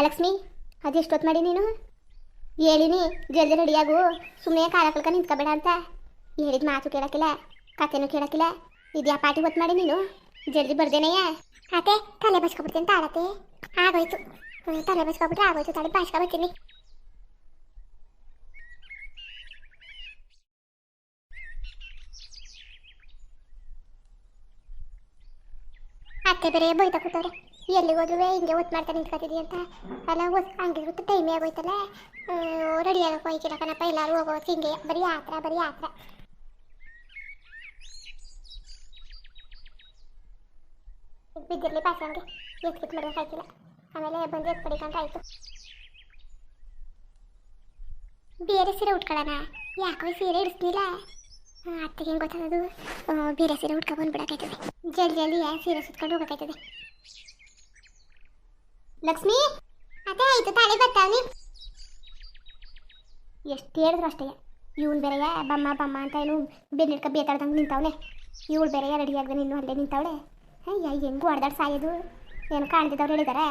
ಬಾಲಕ್ಷ್ಮಿ ಅದೆಷ್ಟೊತ್ತು ಮಾಡಿ ನೀನು? ಹೇಳಿನಿ ಜಲ್ದಿ ರೆಡಿಯಾಗು ಸುಮ್ಮನೆ ಕಾಲ ಕಳ್ಕ ನಿಂತ್ಕೋಬೇಡ ಅಂತ. ಹೇಳಿದ ಮಾತು ಕೇಳಕ್ಕಿಲ್ಲ ಕತೆನೂ ಕೇಳಕ್ಕಿಲ್ಲ. ಇದ್ಯಾ ಪಾಟಿ ಹೊತ್ತು ಮಾಡಿ ನೀನು? ಜಲ್ದಿ ಬರ್ದೇನೆಯ ಅತ್ತೆ ತಲೆ ಬಸ್ಕೊಬಿಡ್ತೀನಿ ತಾಳತ್ತೆ ಆಗೋಯ್ತು. ಹ್ಮ್, ತಲೆ ಬಸ್ಕೊಬಿಟ್ರೆ ಆಗೋಯ್ತು ತಲೆ ಬಸ್ಕೊಬಿಡ್ತೀನಿ ಅತ್ತೆ ಬೇರೆ ಬೈತಾ ಕೂತವ್ರೆ. ಎಲ್ಲಿಗೆ ಹೋದ್ರು ಹಿಂಗೆ ಒತ್ತು ಮಾಡ್ತಾ ನಿಂತ್ಕೊತಿದ್ದಿ ಅಂತ. ಅಲ್ಲ ಒತ್ ಹಂಗೆ ಟೈಮೇ ಆಗೋಯ್ತಲ್ಲ. ರೆಡಿ ಆಗಕ್ಕೆ ಹೋಯ್ಕಿಲ್ಲ ಎಲ್ಲರೂ ಹೋಗೋದು ಹಿಂಗೆ. ಬರೀ ಆತ್ರ ಬರೀ ಆತ್ರ ಬಿದ್ದಿರಲಿ ಪಾಸ ಹಂಗೆ. ಎತ್ಕಿತ್ ಮಾಡ್ಬೇಕಾಯ್ತಿಲ್ಲ ಆಮೇಲೆ ಬಂದು ಎತ್ ಪಡಿಕೊಂಡ್ರೆ ಆಯ್ತು. ಬೇರೆ ಸೀರೆ ಉಟ್ಕೊಳ್ಳೋಣ. ಯಾಕೋ ಸೀರೆ ಇಡಿಸ್ಲಿಲ್ಲ ಅತ್ತಿಗೆ ಹೆಂಗೆ ಗೊತ್ತಾಗೋದು ಬೇರೆ ಸೀರೆ ಉಟ್ಕೊಂಡು ಬಂದ್ಬಿಡಕ್ಕಾಯ್ತದೆ ಜಲ್ದಿ ಜಲ್ದಿ ಸೀರೆ ಸುತ್ಕೊಂಡು ಹೋಗಕ್ಕಾಯ್ತದೆ ಲಕ್ಷ್ಮಿ, ಅದೇ ಆಯ್ತು, ತಾಳಿ ಬರ್ತಾವನಿ ಎಷ್ಟು ಹೇಳಿದ್ರು ಅಷ್ಟೇ. ಇವಳು ಬೇರೆಯ, ಬಮ್ಮ ಬಮ್ಮ ಅಂತ ಏನು ಬೆನ್ನಿಡ್ಕ ಬೇತಾಡ್ದಂಗೆ ನಿಂತಾವಳೆ ಇವಳು ಬೇರೆಯ ರೆಡಿ ಆಗದೆ ನೀನು ಅಲ್ಲೇ ನಿಂತವಳೆ. ಅಯ್ಯ, ಹೆಂಗೂ ಹೊಡೆದಾಡ್ ಸಾಯೋದು. ಏನು ಕಾಣ್ತಿದ್ದವ್ರು ಹೇಳಿದಾರೆ.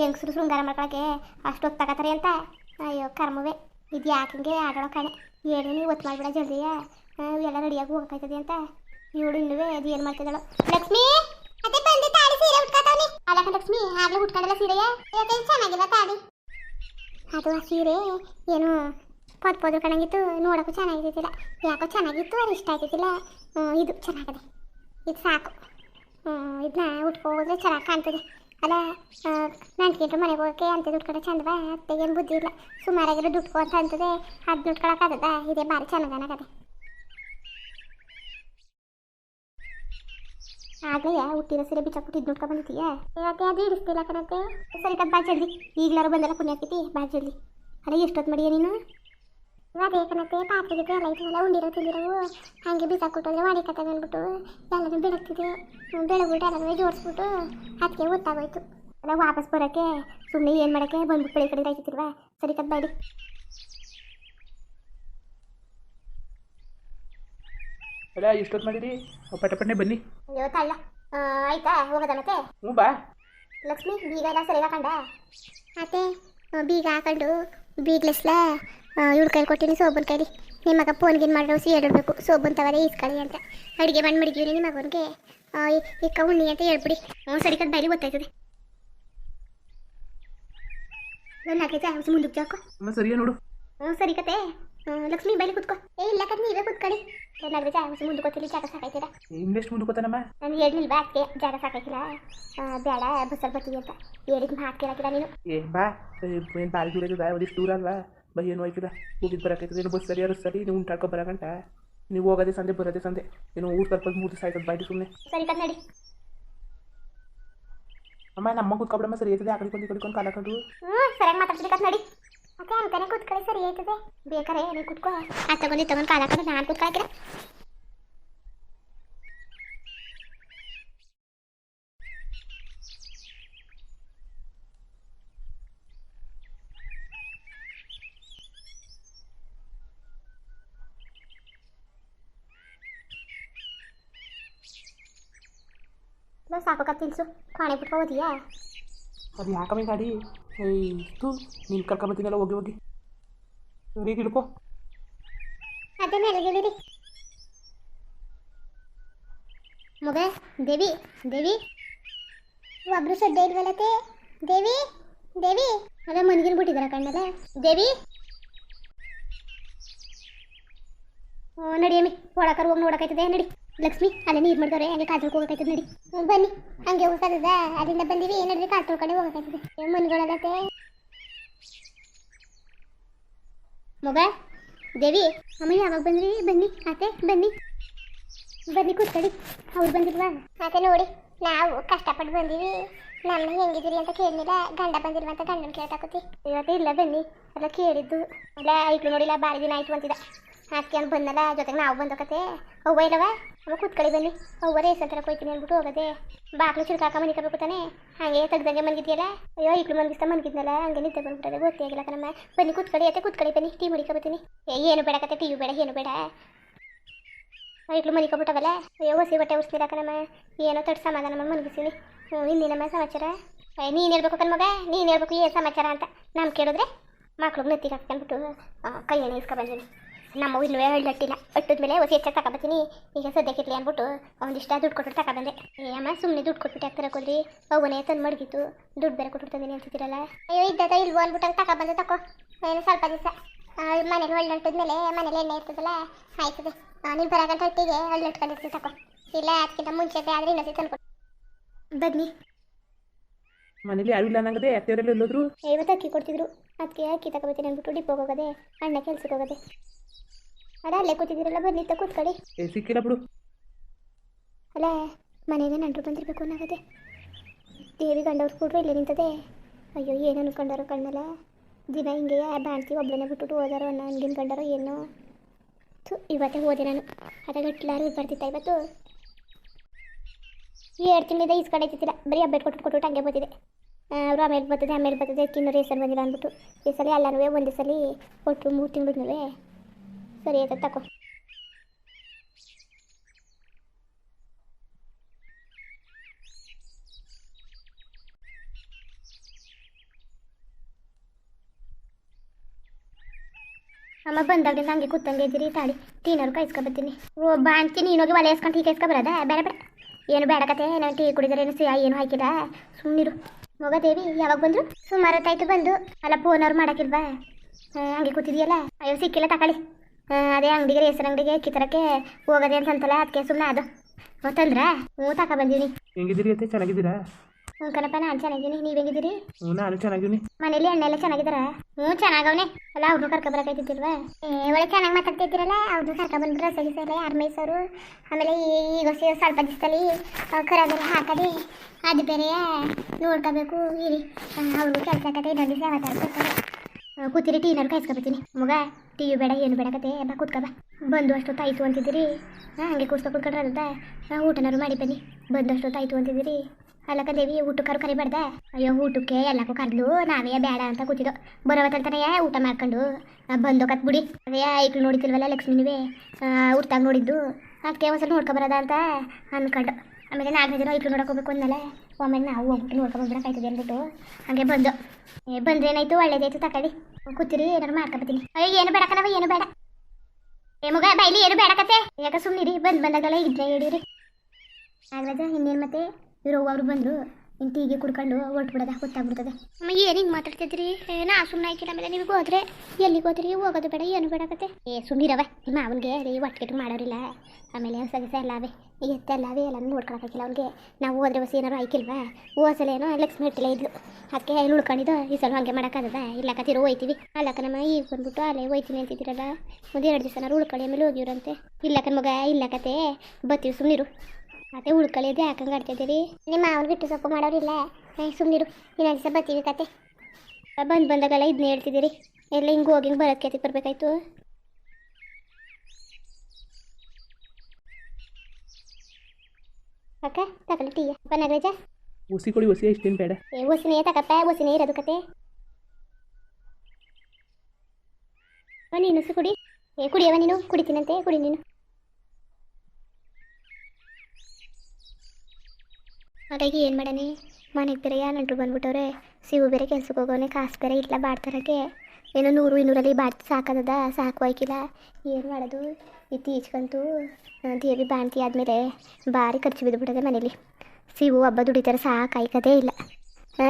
ಹೆಂಗಸರು ಶೃಂಗಾರ ಮಾಡ್ಕೊಳಕ್ಕೆ ಅಷ್ಟು ಹೊತ್ತು ತಗೋತಾರೆ ಅಂತ. ಅಯ್ಯೋ, ಕರ್ಮವೇ. ಇದು ಯಾಕೆ ಹಿಂಗೆ ಆಡೋಣ ಹೇಳಿ ನೀವು ಒತ್ತು ಮಾಡಿಬಿಡ ಜಲ್ದಿಯ? ಎಲ್ಲ ರೆಡಿಯಾಗಿ ಹೋಗಕ್ಕಾಯ್ತದೆ ಅಂತ. ಇವಳು ಇನ್ನುವೇ ಅದು ಏನು ಮಾಡ್ತಿದ್ದಾಳು. ಲಕ್ಷ್ಮಿ! ಸೀರೆ ಲಕ್ಷ್ಮಿ, ಆಗ್ಲೇ ಸೀರೆಯ? ಇವತ್ತೇನು ಚೆನ್ನಾಗಿಲ್ಲ ತಾಡಿ ಅದು ಆ ಸೀರೆ ಏನು ಪದ ಪದ್ರ ಕಣಂಗಿತ್ತು, ನೋಡೋಕ್ಕೂ ಚೆನ್ನಾಗಿದ್ದಿಲ್ಲ ಯಾಕೋ ಚೆನ್ನಾಗಿತ್ತು, ಅದು ಇಷ್ಟ ಆಗಿದ್ದಿಲ್ಲ ಇದು ಚೆನ್ನಾಗಿದೆ. ಇದು ಸಾಕು. ಇದನ್ನ ಉಟ್ಕೋದ್ರೆ ಚೆನ್ನಾಗಿ ಕಾಣ್ತದೆ. ಅಲ್ಲ ನಂಟ್ಗಿಂಟ್ರು ಮನೆಗೆ ಹೋಗೋಕೆ ಅಂತ ಉಟ್ಕೊಂಡ್ರೆ ಚಂದವ? ಅತ್ತೆಗೇನು ಬುದ್ಧಿ ಇಲ್ಲ. ಸುಮಾರಾಗಿರೋ ದುಡ್ಡು ಅಂತ ಅಂತದೆ. ಅದು ಉಟ್ಕೊಳಕ್ಕಾಗದ ಇದೇ ಭಾರಿ ಚೆನ್ನಾಗನಾಗದೆ ಆಗ್ಲೇ ಹುಟ್ಟಿದ ಸೀರೆ ಬಿಚ್ಚಾಕ್ಬಿಟ್ಟು ಇದು ನೋಡ್ಕೊ ಬಂದಿದ್ದೀಯ ಯಾಕೆ ಅದು ಹಿಡಿಸ್ತಿಲ್ಲ ಕಣತ್ತೆ. ಸರಿ ಕದ್ ಬಾ ಜಲ್ದಿ. ಈಗಲಾರು ಬಂದಲ್ಲ ಪುಣ್ಯ ಹಾಕಿತಿ ಬಾ ಜಲ್ದಿ. ಅಲ್ಲ ಎಷ್ಟೊತ್ತು ಮಾಡಿಯ ನೀನು? ಅದೇ ಕಣತ್ತೆ ಪಾತ್ರೆ ಗೀತ್ರೆ ಎಲ್ಲ ಇದೆಲ್ಲ ಉಂಡಿರೋ ತಿಂದಿರೋವು ಹಾಗೆ ಬಿಸಾಕ್ಬಿಟ್ಟು ಮಾಡಿ ಕತೆ ಬಂದ್ಬಿಟ್ಟು ಎಲ್ಲನೂ ಬೆಳಗ್ತಿದೆ. ಬೆಳಗ್ಬಿಟ್ಟು ಎಲ್ಲನೂ ಜೋಡಿಸ್ಬಿಟ್ಟು ಅದಕ್ಕೆ ಗೊತ್ತಾಗೋಯ್ತು ಅಲ್ಲ ವಾಪಸ್ ಬರೋಕ್ಕೆ ಸುಮ್ಮನೆ ಏನು ಮಾಡೋಕ್ಕೆ ಬಂದ್ಬಿಟ್ಟು ಬೆಳೆ ಕಡೆ ಆಯ್ತಿಲ್ವಾ ಸರಿ ಕದ್ ಬಾಡಿ ಅಲ್ಲ ಎಷ್ಟೊತ್ತು ಮಾಡಿರಿ ಪಟಪಟನೆ ಬನ್ನಿ. ಅಯ್ಯೋ ತಳ್ಳ ಆಯ್ತಾ? ಹೋಗೋದ ಮತ್ತೆ? ಹ್ಞೂ ಬಾ. ಲಕ್ಷ್ಮಿ ಬೀಗ ಎಲ್ಲ ಸರಿ ಹಾಕೊಂಡ ಅತ್ತೆ ಬೀಗ ಹಾಕೊಂಡು ಬೀಗ್ಲೆಸ್ಲ ಇವಳು ಕೈಲಿ ಕೊಟ್ಟಿನಿ ಸೋಬನ್ ಕೈಲಿ. ನಿಮ್ಮ ಮಗ ಫೋನ್ ಗಿನ್ ಮಾಡಿರೋ ಸಿ ಹೇಳ್ಬೇಕು ಸೋಬನ್ ತಗದೆ ಈಸ್ಕೊಳ್ಳಿ ಅಂತ. ಅಡುಗೆ ಮಾಡಿ ಮಡಗಿವ್ರಿ ನಿಮ್ಮ ಮಗನಿಗೆ. ಇಕ್ಕ ಉಣ್ಣಿ ಅಂತ ಹೇಳ್ಬಿಡಿ. ಹ್ಞೂ ಸರಿ ಕಟ್ ಬೈಲಿ ಗೊತ್ತಾಯ್ತದೆ. ನನ್ನ ಹಾಕೈತೆ ಮುಂದಕ್ಕೆ ಜಾಕೋ. ಸರಿಯಾ ನೋಡು. ಹ್ಞೂ ಸರಿ ಕತೆ. ಲಕ್ಷ್ಮಿ ಬೈಲಿ ಕುತ್ಕೋ. ಏ ಇಲ್ಲ ಕತ್ ನೀವೇ ಕುತ್ಕೊಳ್ಳಿ. ಏನಾದ್ರೆ ಜಾಗ ಮುಂದಕ್ಕೆ ಗೊತ್ತಿಲ್ಲ ಜಾಗ ಸಾಕಾಯ್ತದ. ಇನ್ನೆಷ್ಟು ಮುಂದಕ್ಕೋತಾನಮ್ಮ ನಾನು ಹೇಳಿಲ್ವಾ ಅದಕ್ಕೆ ಜಾಗ ಸಾಕಾಗಿಲ್ಲ ಆ, ಬೇಡ ಬಸ್ಸಲ್ಲಿ ಬರ್ತೀವಿ ಅಂತ. ಹೇಳಿದ ಮಾತು ಕೇಳಕ್ಕಿಲ್ಲ ನೀನು? ಏ ಬಾ. ಏನು ಬಾರಿ ದೂರ ಇದ್ದದ ಒಂದಿಷ್ಟು ದೂರ ಅಲ್ವಾ? ಬೈ ಏನು ಆಯ್ತದ? ಹೋಗಿದ್ದು ಬರೋಕೈತದ ಏನು ಬಸ್ ಸರಿ ಯಾರು ಸರಿ? ನೀವು ಉಂಟಾಡ್ಕೊ ಬರಗಂಟ ನೀವು ಹೋಗೋದೇ ಸಂದೆ ಬರೋದೇ ಸಂದೆ ಏನೋ ಊರು ಕರ್ಕೊಂಡು ಮೂರು ದಿವಸ ಆಯ್ತದ ಬಾಯ್ತು ಸುಮ್ಮನೆ ಸರಿ ಕನ್ನಡಿ ಅಮ್ಮ ನಮ್ಮ ಕೂತ್ಕೊಬಿಡಮ್ಮ ಸರಿ ಐತದೆ ಆ ಕಡೆ ಕೊಂಡು ಈ ಕಡೆ ಕೊಂಡು ಕಾಲ ಕಂಡು ಹ್ಞೂ ಸರಿಯಾಗಿ ಮಾತಾಡ್ತೀನಿ ಕತ್ ನಡಿ ಮತ್ತೆ ಅನ್ಕನೆ ಕುತ್ಕೊಳ್ಳಿ ಸರಿ ಆಯ್ತದೆ ಬೇಕಾರೆ ನೀನು ಕುತ್ಕೋ. ಅದು ತಗೊಂಡು ಇದು ತಗೊಂಡು ಕಾಲ ಹಾಕೊಂಡು ನಾನು ಕುತ್ಕೊಳಕಿಲ್ಲ ಸಾಕು ಕತ್ ತಿನ್ಸು. ಪಾಣಿ ಬಿಟ್ಕೊ ಓದಿಯಾ ಅದು ಯಾಕಮ್ಮ ಈ ಗಾಡಿ ತು ನೀನು ಕರ್ಕೊಂಬತ್ತೀನಲ್ಲ ಹೋಗಿ ಹೋಗಿ. ಸರಿ ಹಿಡ್ಕೋ. ಅದೇ ಮೇಲೆಗಿಳಿರಿ ಮಗ, ದೇವಿ ದೇವಿ. ಒಬ್ರು ಸಡ್ಡೆ ಇಲ್ವಲ್ಲತೆ ದೇವಿ ದೇವಿ. ಅದ ಮನ್ಗಿನ್ ಬಿಟ್ಟಿದಾರ ಕಣ್ಣಲ್ಲ. ದೇವಿ. ಓ, ನಡಿ ಅಮ್ಮಿ ಒಳಕರ್ ಹೋಗಿ ನೋಡಕೈತದೆ ನಡಿ. ಲಕ್ಷ್ಮಿ, ಅಲ್ಲೇ ನೀರ್ ಮಾಡ್ದವ್ರೆ, ಹಂಗೆ ಕಾಲ್ ಹೋಗಕೈತದೆ ನಡಿ. ಬನ್ನಿ. ಹಂಗೆ ಹೋಗ್ತದ ಅಲ್ಲಿಂದ ಬಂದಿವಿ, ಏನಾದ್ರೆ ಕಾಲ್ ತೊಳ್ಕೊಂಡೆ ಹೋಗಬೇಕಾಯ್ತದೆ. ಮನ್ಗಳಲ್ಲತೆ ಮಗ, ದೇವಿ ಅಮ್ಮ ಯಾವಾಗ ಬಂದ್ರಿ? ಬನ್ನಿ, ಆತೆ, ಬನ್ನಿ. ಬನ್ನಿ ಕೂತ್ಕೊಳ್ಳಿ ಅವ್ರು ಬಂದಿಲ್ವಾ? ಆತೆ, ನೋಡಿ. ನಾವು ಕಷ್ಟಪಟ್ಟು ಬಂದೀವಿ. ನಮ್ಮ ಹೆಂಗಿದ್ದೀರಿ ಅಂತ ಕೇಳಲಿಲ್ಲ ಗಂಡ ಬಂದಿಲ್ವ ಅಂತ ಗಂಡನ ಕೇಳ್ತಾ ಕೂತಿ. ಇವತ್ತು ಇಲ್ಲ, ಬನ್ನಿ. ಎಲ್ಲ ಕೇಳಿದ್ದು. ಇಲ್ಲ, ಐಕ್ಳು ನೋಡಿಲ್ಲ ಭಾರಿ ದಿನ ಆಯ್ತು ಅಂತಿದ್ದ. ಅವ್ನು ಬಂದಲ್ಲ, ಜೊತೆಗೆ ನಾವು ಬಂದೋಕತೆ ಅವ್ವ ಇಲ್ಲವ? ಅವ ಕೂತ್ಕೊಳ್ಳಿ ಬನ್ನಿ. ಅವ್ವ ರೇಸ್ ಅಂತ ಕೊಯ್ತೀನಿ ಅಂದ್ಬಿಟ್ಟು ಹೋಗದೆ. ಬಾಕ್ಲು ಮನೆ ಕರ್ಬೇಕು ತಾನೆ ಹಾಗೆ ತೆಗ್ದಂಗೆ ಮನ್ಗಿದ್ಯಲ್ಲ? ಅಯ್ಯೋ ಇಕ್ಳು ಮನ್ಗಿಸ್ತಾ ಮನ್ಗಿದ್ನಲ್ಲ? ಹಂಗೆ ನಿದ್ದೆ ಬಂದ್ಬಿಟ್ಟದೆ ಗೊತ್ತೇ ಆಗಿಲ್ಲ ಕಣಮ್ಮ. ಬನ್ನಿ ಕೂತ್ಕೊಳ್ಳಿ ಅತ್ತೆ ಕೂತ್ಕೊಳ್ಳಿ ಬನ್ನಿ. ಟೀ ಏ, ಏನು ಬೇಡ ಕತೆ ಟೀ ಬೇಡ, ಏನು ಬೇಡ. ಇಕ್ಳು ಮನಿಕೊಬಿಟ್ಟವಲ್ಲ ಅಯ್ಯೋ, ಹೊಸಿ ಬಟ್ಟೆ ಉಡ್ಸ್ತೀರ ಕಣಮ್ಮ. ಏನೋ ತಟ್ಟು ಸಮಾಧಾನ ಮಾಡಿ ಮನ್ಗಿಸಿನಿ ಹ್ಞೂ ಸಮಾಚಾರ? ಸಮಾಚಾರ ನೀನು ಹೇಳ್ಬೇಕು ಕಣ್ಮಗ? ನೀನು ಹೇಳ್ಬೇಕು, ಏನು ಸಮಾಚಾರ ಅಂತ. ನಮ್ಮ ಕೇಳಿದ್ರೆ ಮಕ್ಳಿಗೆ ನೆತ್ತಿಗೆ ಹಾಕ್ಕೊಂಡ್ಬಿಟ್ಟು ಕೈ ಎಣ್ಣೆ ಇಸ್ಕೊ ಬಂದೀನಿ ನಮ್ಮ ಇನ್ನೂ ಹಳ್ಳಿ ಹಟ್ಟಿಲ್ಲ ಹಟ್ಟಿದ ಮೇಲೆ ಹೊಸ ಹೆಚ್ಚಾಗಿ ತಗೊಬತ್ತೀನಿ ಈಗ ಸದ್ಯಕ್ಕಿರ್ಲಿ ಅಂದ್ಬಿಟ್ಟು ಒಂದಿಷ್ಟ ದುಡ್ಡು ಕೊಟ್ಬಿಟ್ಟು ತಗೊಬಂದೆ. ಏ ಅಮ್ಮ ಸುಮ್ಮನೆ ದುಡ್ಡು ಕೊಟ್ಬಿಟ್ಟು ಹಾಕ್ತಾರೆ ಕೊಡ್ರಿ ಅವನೇ ತಂದು ಮಡಗಿತ್ತು. ದುಡ್ಡು ಬೇರೆ ಕೊಟ್ಟು ತಂದಿನಿ ಅಂತಿದ್ದೀರಲ್ಲ ಅಯ್ಯೋ ಇದ್ದದ ಇಲ್ವೋ ಅಂದ್ಬಿಟ್ಟು ಹಂಗೆ ತಗೊಬಂದೆ ತಕೋ. ಏನು ಸ್ವಲ್ಪ ದಿವಸ. ಮನೇಲಿ ಒಳ್ಳೆ ಮೇಲೆ ಮನೇಲಿ ಎಣ್ಣೆ ಇರ್ತದಲ್ಲ ಆಯ್ತದೆ ನೀನು ಬರಗಂಟ ಹೊಟ್ಟಿಗೆ ಹಳ್ಳಿ ಇಟ್ಕೊಂಡಿರ್ತೀನಿ ತಕೋ. ಇಲ್ಲ ಅದಕ್ಕಿಂತ ಮುಂಚೆ ಆದರೆ ಇನ್ನೊಂದು ತಂದು ಬನ್ನಿ. ಮನೇಲಿ ಯಾರು ಇಲ್ಲ ಅನ್ನಂಗದೆ ಅತ್ತೆಯವರೆಲ್ಲ ಎಲ್ಲೋದ್ರು? ಇವತ್ತು ಅಕ್ಕಿ ಕೊಡ್ತಿದ್ರು. ಅದಕ್ಕೆ ಅಕ್ಕಿ ತಗೋಬೇಕು ಅಂದ್ಬಿಟ್ಟು ಡಿಪ್ ಹೋಗೋದೆ ಅಣ್ಣ ಕೆಲ್ಸಕ್ಕೆ ಹೋಗೋದೆ. ಅದ ಅಲ್ಲೇ ಕೂತಿದ್ದೀರಲ್ಲ ಬನ್ನಿ ತ ಕೂತ್ಕೊಳ್ಳಿ. ಏ ಸಿಕ್ಕಿಲ್ಲ ಬಿಡು. ಅಲ್ಲ ಮನೆಗೆ ನಂಟರು ಬಂದಿರಬೇಕು ಅನ್ನೋಗದೆ. ದೇವಿ ಗಂಡವ್ರು ಕೂಡ ಇಲ್ಲೇ ನಿಂತದೆ. ಅಯ್ಯೋ ಏನು ಅನ್ಕೊಂಡಾರೋ ಕಣ್ಣಲ್ಲ. ದಿನ ಹಿಂಗೆ ಬಾಣ್ತಿ ಒಬ್ಬಳನ್ನ ಬಿಟ್ಬಿಟ್ಟು ಹೋದಾರೋ ಅಣ್ಣ ಹಂಗಿನ ಕಂಡಾರೋ ಏನೋ. ಥು ಇವತ್ತೇ ಹೋದೆ ನಾನು. ಅದಾಗ ಇಟ್ಲಾರು ಬರ್ತಿತ್ತ ಇವತ್ತು? ಎರಡು ತಿಂಗಳಿಂದ ಈಸ್ಕೊಂಡೈತಿಲ್ಲ ಬರೀ ಅಬ್ಬೇಟ್ ಕೊಟ್ಟು ಕೊಟ್ಟು ಹಂಗೆ ಬರ್ತಿದೆ ಅವರು ಆಮೇಲೆ ಬರ್ತದೆ ಆಮೇಲೆ ಬರ್ತದೆ ತಿನ್ನೋ ಹೆಸರು ಬಂದಿಲ್ಲ ಅಂದ್ಬಿಟ್ಟು. ಈ ಸಲ ಎಲ್ಲನೂ ಒಂದೇ ಸಲ ಕೊಟ್ಟರು ಮೂರು ತಿಂಗಳಿದ್ನೂ ಸರಿ ಆಯ್ತು ತಕೋ. ಅಮ್ಮ ಬಂದಾಗಲಿಂದ ಹಂಗೆ ಕೂತಂಗೆ ಇದ್ದೀರಿ ತಾಳಿ. ಟೀನವ್ರು ಕಾಯಿಸ್ಕೊಬತ್ತೀನಿ ಓ ಬಾಣ್ತಿ ನೀನೋಗಿ ಒಲೆ ಎಸ್ಕೊಂಡು ಟೀ ಕಾಯಿಸ್ಕೊಬರದ ಬೇಡ ಬೇಡ. ಏನು ಬೇಡ ಕತೆ ನಾನು ಟೀ ಕುಡಿದ್ರೆ ಏನು ಸಿಹಿ ಏನು ಹಾಕಿಲ್ಲ ಸುಮ್ಮನಿರು ಮೊಗದೇವಿ ಯಾವಾಗ ಬಂದ್ರು? ಸುಮಾರು ಹೊತ್ತಾಯ್ತು ಬಂದು. ಅಲ್ಲ ಫೋನ್ ಅವ್ರು ಮಾಡಕ್ಕಿಲ್ವಾ? ಹಂಗೆ ಕೂತಿದೆಯಲ್ಲ? ಅಯ್ಯೋ ಸಿಕ್ಕಿಲ್ಲ ತಕೊಳ್ಳಿ ಆ, ಅದೇ ಅಂಗಡಿಗೆ ಹೆಸರು ಅಂಗಡಿಗೆ ಕಿತ್ತರಕ್ಕೆ ತರಕ್ಕೆ ಅಂತ ಅಂತಲ್ಲ ಅದಕ್ಕೆ ಸುಮ್ಮನೆ ಅದು. ಹ್ಞೂ ತಂದ್ರಾ ಹ್ಞೂ ತಕ ಬಂದೀನಿ. ಹೆಂಗಿದ್ದೀರಿ ಅತ್ತೆ ಚೆನ್ನಾಗಿದ್ದೀರಾ? ಹ್ಞೂ ಕಣಪ್ಪ ನಾನು ಚೆನ್ನಾಗಿದ್ದೀನಿ ನೀವು ಹೆಂಗಿದ್ದೀರಿ? ಹ್ಞೂ ನಾನು ಚೆನ್ನಾಗಿದ್ದೀನಿ ಮನೇಲಿ ಅಣ್ಣ ಎಲ್ಲ ಚೆನ್ನಾಗಿದ್ದಾರ? ಹ್ಞೂ ಚೆನ್ನಾಗವನೆ. ಅಲ್ಲ ಅವ್ರನ್ನೂ ಕರ್ಕೊ ಬರಕೈತಿದ್ದಿಲ್ವಾ? ಏ ಒಳ್ಳೆ ಚೆನ್ನಾಗಿ ಮಾತಾಡ್ತಿದ್ದೀರಲ್ಲ ಅವ್ರನ್ನೂ ಕರ್ಕೊ ಬಂದ್ಬಿಟ್ರೆ ಸರಿ ಸರಿ ಯಾರು ಮೇಯ್ಸೋರು ಆಮೇಲೆ ಈಗ ಸ್ವಲ್ಪ ದಿವಸದಲ್ಲಿ ಕರದೆಲ್ಲ ಹಾಕದೆ ಅದು ಬೇರೆ ನೋಡ್ಕೋಬೇಕು ಇರಿ. ಅವ್ರಿಗೂ ಕೆಲಸ ಕತೆ ಇನ್ನೊಂದು ದಿವಸ ಮಾತಾಡ್ಕೊತಾರೆ ಕೂತಿರಿ ಟೀನವ್ರು ಕಾಯಿಸ್ಕೊಬತ್ತೀನಿ ಮಗ. ಟೀ ಬೇಡ, ಏನು ಬೇಡ ಕತೆ. ಬಾ ಕೂತ್ಕಬ ಬಾ. ಬಂದು ಅಷ್ಟೊತ್ತಾಯ್ತು ಅಂತಿದ್ದೀರಿ? ಹಾಂ, ಹಂಗೆ ಕೂಸ್ತಾ ಕೂತ್ಕೊಂಡ್ರೆ ಅದ ಹಾಂ ಊಟನಾರು ಮಾಡಿ ಬನ್ನಿ. ಬಂದು ಅಷ್ಟೊತ್ತಾಯ್ತು ಅಂತಿದ್ದೀರಿ? ಅಲ್ಲಕ್ಕ ದೇವಿ ಊಟಕ್ಕಾರು ಕರಿಬಾರ್ದೆ ಅಯ್ಯೋ, ಊಟಕ್ಕೆ ಎಲ್ಲಕ್ಕೂ ಕರೆದ್ಲು. ನಾವೇ ಬೇಡ ಅಂತ ಕೂತಿದ್ದೋ. ಬರೋವತ್ತಂತಾನೆ ಊಟ ಮಾಡ್ಕೊಂಡು? ಬಂದು ಕತ್ ಬಿಡಿ. ಅದೇ ಐಕ್ಳು ನೋಡಿತಿಲ್ವಲ್ಲ ಲಕ್ಷ್ಮಿನಿವೇ? ಊರ್ತಾಗ ನೋಡಿದ್ದು. ಅದಕ್ಕೆ ಒಂದ್ಸಲ ನೋಡ್ಕೊಬರದ ಅಂತ ಅನ್ಕೊಂಡು. ಆಮೇಲೆ ನಾಲ್ಕು ಜನ ಐಕ್ಳು ನೋಡಕ್ಕೆ ಹೋಗ್ಬೇಕು ಅಂದಮೇಲೆ ಒಮ್ಮೆ ನಾವು ಹೋಗ್ಬಿಟ್ಟು ನೋಡ್ಕೊಬಂದ್ಬಿಡಕ್ಕಾಯ್ತದೆ ಅಂದ್ಬಿಟ್ಟು ಹಾಗೆ ಬಂದು. ಏ, ಬಂದ್ರೆ ಏನಾಯ್ತು? ಒಳ್ಳೇದಾಯ್ತು, ತಕೊಳ್ಳಿ. ಕೂತಿರಿ ಏನಾರು ಮಾಡ್ಕೊಬತ್ತೀನಿ ಅಯ್ಯೋ, ಏನು ಬೇಡ ಕಣವ ಏನು ಬೇಡ. ಏ, ಮಗ ಬೈಲಿ ಏನು ಬೇಡ ಕತೆ. ಯಾಕೆ ಸುಮ್ಮನಿರಿ ಬಂದು ಬಂದಾಗಲ್ಲ ಇದ್ರೆ ಹೇಳಿರಿ. ನಾಗರಾಜ, ಇನ್ನೇನು ಮತ್ತೆ? ಇವರು ಅವರು ಬಂದರು. ಇನ್ನು ಟೀಗೆ ಕುಡ್ಕೊಂಡು ಹೊರ್ಟ್ಬಿಡೋದ ಗೊತ್ತಾಗ್ಬಿಡ್ತದೆ. ಅಮ್ಮ, ಏನು ಹಿಂಗೆ ಮಾತಾಡ್ತಿದ್ರಿ ನಾ ಸುಮ್ಮನೆ ಆಯ್ತಿಲ್ಲ ಆಮೇಲೆ ನಿಮಗೆ ಹೋದ್ರೆ? ಎಲ್ಲಿಗೆ ಹೋದ್ರಿ? ಹೋಗೋದು ಬೇಡ, ಏನು ಬೇಡ ಕತೆ. ಏ ಸುಮ್ಮನಿರವ ನಿಮ್ಮ ಅವನಿಗೆ ರೀ ಒಟ್ಟಿಗೆ ಮಾಡೋರಿಲ್ಲ. ಆಮೇಲೆ ಹೊಸ ದಿವಸ ಎಲ್ಲ ಅವೆ ಎತ್ತೆಲ್ಲ ಅವೆ ಎಲ್ಲ ನೋಡ್ಕೊಳಕ್ಕಾಗಿಲ್ಲ ಅವ್ನಿಗೆ. ನಾವು ಹೋದ್ರೆ ಹೊಸ ಏನಾರು ಆಯ್ಕಿಲ್ವಾ? ಹೋಸಲ ಏನೋ ಲಕ್ಷ್ಮಿ ಇಟ್ಟಿಲ್ಲ ಇದ್ಲು. ಅದಕ್ಕೆ ಇಲ್ಲಿ ಉಳ್ಕೊಂಡಿದ್ದು, ಈ ಸಲ ಹಂಗೆ ಮಾಡೋಕ್ಕಾಗದ? ಇಲ್ಲ ಕತ್ತಿರೋ ಹೋಯ್ತೀವಿ. ಅಲ್ಲಕ್ಕ ನಮ್ಮ ಈಗ ಬಂದ್ಬಿಟ್ಟು ಅಲ್ಲೇ ಹೋಯ್ತೀನಿ ಅಂತಿದ್ದೀರಲ್ಲ? ಒಂದು ಎರಡು ದಿವಸ ಉಳ್ಕೊಳ್ಳಿ, ಆಮೇಲೆ ಹೋಗಿವ್ರಂತೆ. ಇಲ್ಲ ಕಣ್ ಮಗ, ಇಲ್ಲ ಕತೆ. ಬತ್ತೀವಿ ಸುಮ್ಮನಿರು ಅದೇ ಉಳ್ಕೊಳ್ಳೋದು ಯಾಕಂಗೆ ಆಡ್ತಿದ್ದೀರಿ? ನಿಮ್ಮ ಮಾವನ ಬಿಟ್ಟು ಸೊಪ್ಪು ಮಾಡೋರಿಲ್ಲ ಸುಮ್ಮನಿರು ಇನ್ನೊಂದು ಸಹ ಬರ್ತೀವಿ ಕತೆ. ಬಂದು ಬಂದಾಗೆಲ್ಲ ಇದನ್ನ ಹೇಳ್ತಿದ್ದೀರಿ. ಎಲ್ಲ ಹಿಂಗೆ ಹೋಗಿ ಹಿಂಗೆ ಬರೋದಕ್ಕೆ ಅದಕ್ಕೆ ಬರಬೇಕಾಯ್ತು. ಅಕ್ಕ ತಗೊಳ್ಳಿ ಟೀಯ ಬನ್ನಗಜ ಉಸಿ ಕೊಡಿ ಉಸಿ ಇಷ್ಟೇನು ಬೇಡ ಏ ಉಸಿನೇ ತಕಪ್ಪ ಉಸಿನೇ ಇರೋದು ಕತೆ. ನೀನು ಸ ಕುಡಿ. ಏ ಕುಡಿಯವ ನೀನು? ಕುಡಿತೀನಂತೆ ಕುಡಿ ನೀನು. ಹಾಗಾಗಿ ಏನು ಮಾಡೋಣ? ಮನೆಗೆ ಬೇರೆ ಯಾ ನಂಟ್ರು ಬಂದ್ಬಿಟ್ಟವ್ರೆ. ಸಿವು ಬೇರೆ ಕೆಲ್ಸಕ್ಕೆ ಹೋಗೋನೆ, ಕಾಸು ಬೇರೆ ಇಲ್ಲ ಬಾಡ್ತಾರಕ್ಕೆ. ಏನೋ ನೂರು ಇನ್ನೂರಲ್ಲಿ ಬಾಡ್ತಿ ಸಾಕದದ, ಸಾಕು ಹೋಯ್ಕಿಲ್ಲ ಏನು ಮಾಡೋದು? ಇತ್ತೀಚೆಗಂತೂ ದೇವಿ ಬಾಣ್ತಿ ಆದಮೇಲೆ ಭಾರಿ ಖರ್ಚು ಬಿದ್ದುಬಿಟ್ಟದೆ ಮನೇಲಿ. ಸಿವು ಹಬ್ಬ ದುಡಿತಾರೆ ಸಾಕಾಯ್ಕದೇ ಇಲ್ಲ.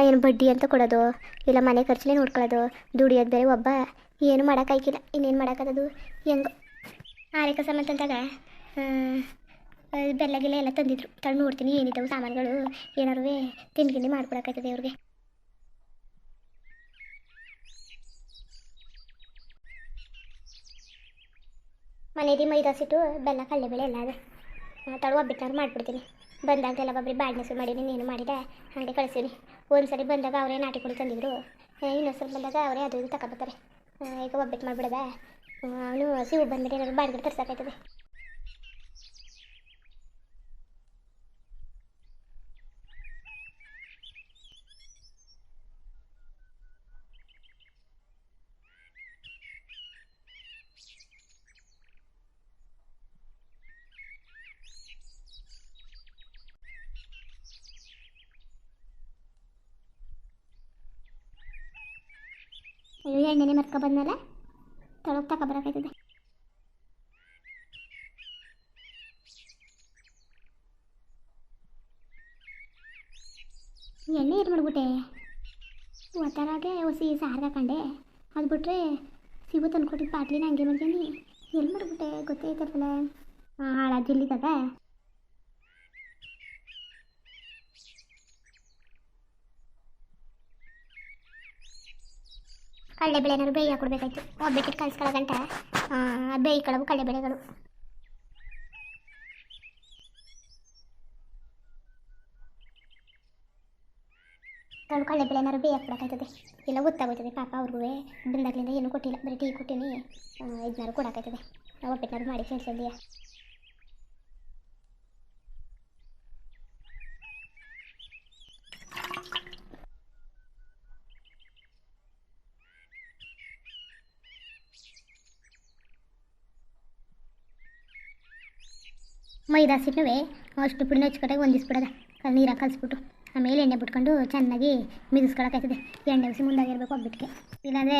ಏನು ಬಡ್ಡಿ ಅಂತ ಕೊಡೋದು, ಇಲ್ಲ ಮನೆ ಖರ್ಚಲ್ಲೇ ನೋಡ್ಕೊಳ್ಳೋದು, ದುಡಿಯೋದು ಬೇರೆ ಒಬ್ಬ ಏನು ಮಾಡೋಕ್ಕಾಯ್ಕಿಲ್ಲ ಇನ್ನೇನು ಮಾಡೋಕ್ಕದು ಹೆಂಗೋ. ಆರೇಕ ಸಂಬಂಧ ಬೆಲ್ಲ ಗಿಲ್ಲ ಎಲ್ಲ ತಂದಿದ್ರು. ತಂದು ನೋಡ್ತೀನಿ ಏನಿದ್ದಾವೆ ಸಾಮಾನುಗಳು. ಏನಾರು ತಿಂಡಿ ಗಿಂಡಿ ಮಾಡ್ಕೊಡಕ್ಕಾಯ್ತದೆ ಅವ್ರಿಗೆ ಮನೇಲಿ ಮೈದಾ ಸಿಟ್ಟು, ಬೆಲ್ಲ, ಕಡಲೆಬೇಳೆ ಎಲ್ಲ ಅದ ತಳು ಒಬ್ಬಿಟ್ಟಾರು ಮಾಡಿಬಿಡ್ತೀನಿ. ಬಂದಾಗ ಎಲ್ಲ ಒಬ್ಬರಿ ಬಾಡ್ನೆಸು ಮಾಡೀನಿ ನೀನು ಮಾಡಿದೆ, ಹಾಗೆ ಕಳಿಸೀನಿ ಒಂದು ಸರಿ ಬಂದಾಗ ಅವರೇ ನಾಟಿ ಕೊಡಿ ತಂದಿದ್ರು. ಇನ್ನೊಂದು ಸಲ ಬಂದಾಗ ಅವರೇ ಅದು ಇದು ಈಗ ಒಬ್ಬಿಟ್ಟು ಮಾಡಿಬಿಡದೆ. ಅವನು ಸಿವು ಬಂದರೆ ಏನಾದ್ರು ಬಾಡಿಗೆ ತರ್ಸೋಕ್ಕಾಯ್ತದೆ ಎಣ್ಣೆನೆ ಮರ್ಕೊ ಬಂದ್ಮೇಲೆ ತೊಳಗೆ ತಗೊಬರಕಾಯ್ತದೆ ಎಣ್ಣೆ ಏನು ಮಾಡ್ಬಿಟ್ಟೆ. ಒತ್ತಾರಾಗೆ ಹೊಸಿ ಸಾರು ಹಾಕೊಂಡೆ. ಅದು ಬಿಟ್ರೆ ಸಿಗು ತಂದ್ಕೊಟ್ಟಿದ್ದು ಬಾಟ್ಲಿನ ಹಂಗೆ ಮಾಡ್ಕೊಂಡು ಎಲ್ಲಿ ಮಾಡ್ಬಿಟ್ಟೆ ಗೊತ್ತೈತಲ್ಲ ಹಾಳಾದ ಇಲ್ಲಿದಾಗ ಕಡಲೆಬೇಳೆ ಏನಾದ್ರು ಬೇಯಿ ಹಾಕೊಡ್ಬೇಕಾಯ್ತು. ಒಬ್ಬಟ್ಟಿಟ್ಟು ಬೇಯಿ ಗಂಟ ಕಳ್ಳೆ ಕಡಲೆಬೇಳೆಗಳು ಕಳ್ಳೆ ಕಡಲೆಬೇಳೆ ಏನಾದ್ರು ಬೇಯಿ ಹಾಕ್ಬಿಡಕಾಯ್ತದೆ ಇಲ್ಲ ಗೊತ್ತಾಗೋಯ್ತದೆ, ಪಾಪ ಅವ್ರಿಗೂ. ಬಂದಾಗ್ಲಿಂದ ಏನೂ ಕೊಟ್ಟಿಲ್ಲ. ಬರೀ ಟೀ ಕೊಟ್ಟಿನಿ. ಇದನ್ನಾರು ಕೊಡೋಕ್ಕಾಯ್ತದೆ. ಒಬ್ಬಟ್ಟಿನಾರು ಮಾಡಿ ಕೇಳ್ಸಂದಿಯಾ? ಮೈದಾ ಸಿಟ್ಟುವೆ ಅಷ್ಟು ಪುಡಿನ ಹಚ್ಕೊಟ್ಟಾಗ ಒಂದಿಸ್ಬಿಡದ ಕಲ್ ನೀರಾಗಿ ಕಲಿಸ್ಬಿಟ್ಟು, ಆಮೇಲೆ ಎಣ್ಣೆ ಬಿಟ್ಕೊಂಡು ಚೆನ್ನಾಗಿ ಮಿದಿಸ್ಕೊಳಕಾಯ್ತದೆ. ಎಣ್ಣೆ ಹಸಿ ಮುಂದಾಗಿರ್ಬೇಕು ಒಬ್ಬಿಟ್ಟಿಗೆ ಇಲ್ಲಾಂದರೆ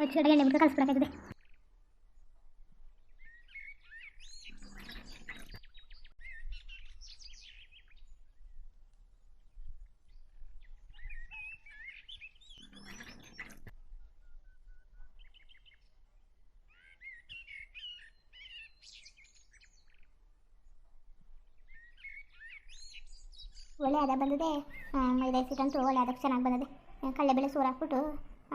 ಹಚ್ಕೊಟ್ಟಾಗ ಎಣ್ಣೆ ಬಿಟ್ಟು ಕಲಿಸ್ಬಿಡಕಾಯ್ತದೆ. ಒಳ್ಳೆ ಅದ ಬಂದಿದೆ. ಮೈದಾ ಸಿಟ್ಟಂತೂ ಒಳ್ಳೆ ಅದಕ್ಕೆ ಚೆನ್ನಾಗಿ ಬಂದಿದೆ. ಬೆಳೆ ಸೂರ ಹಾಕ್ಬಿಟ್ಟು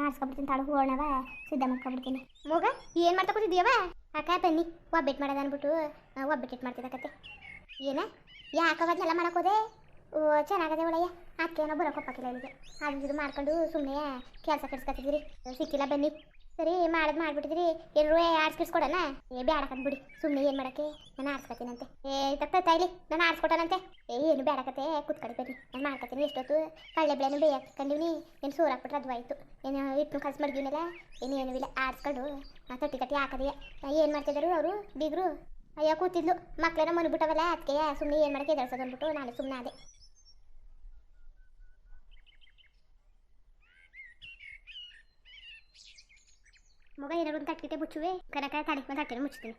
ಆಡ್ಸ್ಕೊಬಿಡ್ತೀನಿ ತಾಳು ಹೂರ್ಣವ ಸಿದ್ಧ ಮಾಡ್ಕೊಬಿಡ್ತೀನಿ ಮೋಗ, ಏನು ಮಾಡ್ತಾ ಕೂತಿದ್ದೀಯವ? ಅಕ್ಕ, ಬನ್ನಿ ಒಬ್ಬಟ್ಟು ಮಾಡೋದು ಅಂದ್ಬಿಟ್ಟು ಒಬ್ಬಟ್ಟಿಟ್ಟು ಮಾಡ್ತಿದ್ದಕತ್ತೆ ಏನ? ಯಾಕವದ್ನೆಲ್ಲ ಮಾಡಕ್ಕೋದೆ ಓ, ಚೆನ್ನಾಗದೆ ಒಳ್ಳೆಯ ಅದಕ್ಕೇನೋ ಬರೋಕೊಪ್ಪಕ್ಕಿಲ್ಲ ಇಲ್ಲಿಗೆ ಅದು ಇದು ಮಾಡ್ಕೊಂಡು ಸುಮ್ಮನೆ ಕೆಲಸ ಕೆಡ್ಸ್ಕೊತಿದ್ದೀರಿ. ಸಿಕ್ಕಿಲ್ಲ, ಬನ್ನಿ. ಸರಿ ಮಾಡೋದು ಮಾಡ್ಬಿಟ್ಟಿದ್ರಿ. ಎಲ್ಲರೂ ಆಡ್ಸ್ಕಿಡ್ಸ್ಕೊಡೋಣ ಏ ಬೇಡಕತ್ ಬಿಡಿ. ಸುಮ್ಮನೆ ಏನು ಮಾಡಕ್ಕೆ? ನಾನು ಆಡ್ಸ್ಕೊತೀನಂತೆ ಏ ತಕ್ಕ ತಾಯಿಲಿ ನಾನು ಆಡ್ಸ್ಕೊಟ್ಟನಂತೆ ಏ, ಏನು ಬೇಡಕತ್ತೆ ಕುತ್ಕಡಿ ಬರ್ರಿ ನಾನು ಮಾಡ್ಕೊತೀನಿ ಎಷ್ಟೊತ್ತು. ಕಡಲೆಬೇಳೆನೂ ಬೇಯ ಹಾಕೊಂಡಿವ್ನಿ ಏನು ಸೋರು ಹಾಕ್ಬಿಟ್ರೆ ಅದು ಆಯಿತು. ಏನು ಇಟ್ಟು ಕಲ್ಸಿ ಮಡ್ಗಿವ್ನಲ್ಲ ಏನು, ಏನೂ ಇಲ್ಲ ಆಡ್ಸ್ಕೊಂಡು ಕಟ್ಟಿ ತಟ್ಟಿ ತಟ್ಟಿ ಹಾಕದೆಯ. ಏನು ಮಾಡ್ತಿದ್ರು ಅವರು, ಬೀಗರು. ಅಯ್ಯೋ, ಕೂತಿದ್ಲು. ಮಕ್ಳೇನೋ ಮನ್ಬಿಟ್ಟವಲ್ಲ ಅದಕ್ಕೆ ಸುಮ್ಮನೆ ಏನು ಮಾಡಕ್ಕೆ ಎದುರಿಸೋದು ಅಂದ್ಬಿಟ್ಟು ನಾನು ಸುಮ್ಮನೆ ಅದೇ ಮಗ ಏನಾದ್ರು ಒಂದು ತಟ್ಟಿಗೆ ಮುಚ್ಚುವೆ ಕನಕ ತಡಿಗೆ ಬಂದು ತಟ್ಟೆನ ಮುಚ್ಚುತ್ತೇನೆ